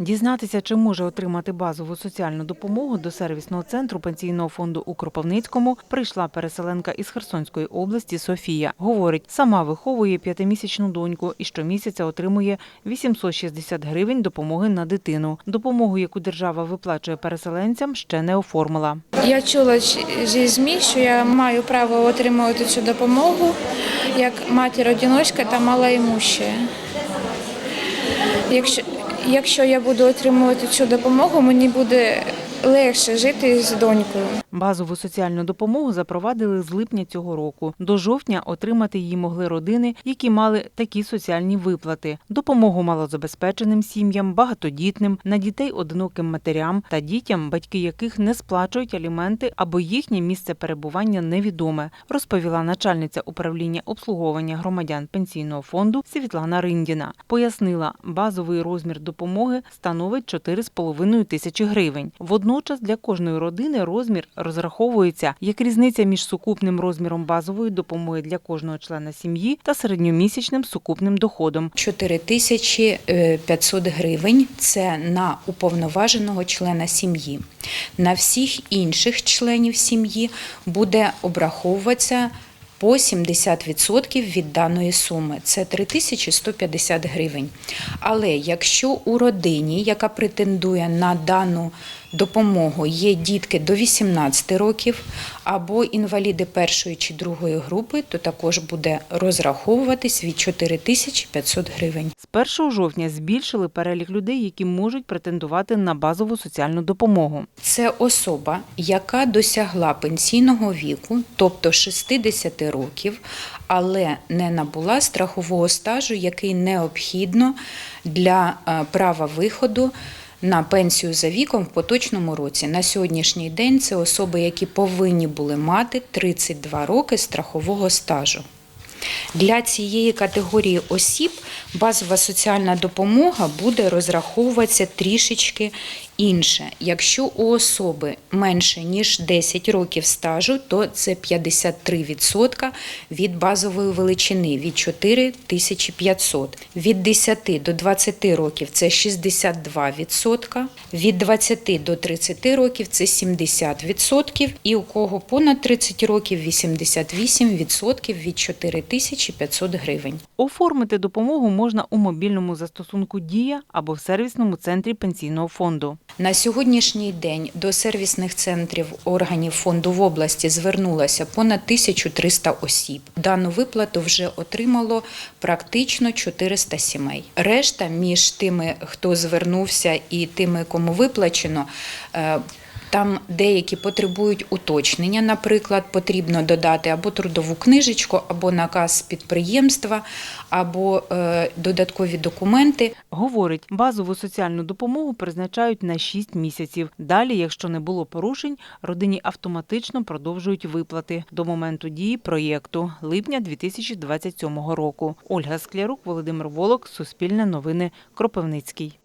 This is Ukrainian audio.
Дізнатися, чи може отримати базову соціальну допомогу до сервісного центру пенсійного фонду у Кропивницькому прийшла переселенка із Херсонської області Софія. Говорить, сама виховує п'ятимісячну доньку і щомісяця отримує 860 гривень допомоги на дитину. Допомогу, яку держава виплачує переселенцям, ще не оформила. Я чула зі ЗМІ, що я маю право отримувати цю допомогу як матір-одіночка та малоімуща. Якщо, якщо я буду отримувати цю допомогу, мені буде легше жити з донькою. Базову соціальну допомогу запровадили з липня цього року. До жовтня отримати її могли родини, які мали такі соціальні виплати: допомогу малозабезпеченим сім'ям, багатодітним, на дітей одиноким матерям та дітям, батьки яких не сплачують аліменти або їхнє місце перебування невідоме, розповіла начальниця управління обслуговування громадян пенсійного фонду Світлана Риндіна. Пояснила, базовий розмір допомоги становить 4,5 тисячі гривень. Водночас для кожної родини розмір розраховується як різниця між сукупним розміром базової допомоги для кожного члена сім'ї та середньомісячним сукупним доходом. 4500 гривень це на уповноваженого члена сім'ї. На всіх інших членів сім'ї буде обраховуватися по 70% від даної суми. Це 3150 гривень. Але якщо у родині, яка претендує на дану допомогу, є дітки до 18 років або інваліди першої чи другої групи, то також буде розраховуватись від 4500 гривень. З 1 жовтня збільшили перелік людей, які можуть претендувати на базову соціальну допомогу. Це особа, яка досягла пенсійного віку, тобто 60 років, але не набула страхового стажу, який необхідно для е, права виходу. На пенсію за віком в поточному році на сьогоднішній день це особи, які повинні були мати 32 роки страхового стажу. Для цієї категорії осіб базова соціальна допомога буде розраховуватися трішечки інше. Якщо у особи менше ніж 10 років стажу, то це 53% від базової величини від 4500. Від 10 до 20 років це 62%, від 20 до 30 років це 70%, і у кого понад 30 років 88% від 4500 гривень. Оформити допомогу можна у мобільному застосунку Дія або в сервісному центрі пенсійного фонду. На сьогоднішній день до сервісних центрів органів фонду в області звернулося понад 1300 осіб. Дану виплату вже отримало практично 400 сімей. Решта між тими, хто звернувся, і тими, кому виплачено. Там деякі потребують уточнення, наприклад, потрібно додати або трудову книжечку, або наказ підприємства, або е, додаткові документи. Говорить, базову соціальну допомогу призначають на 6 місяців. Далі, якщо не було порушень, родині автоматично продовжують виплати до моменту дії проєкту липня 2027 року. Ольга Склярук, Володимир Волок, Суспільне новини, Кропивницький.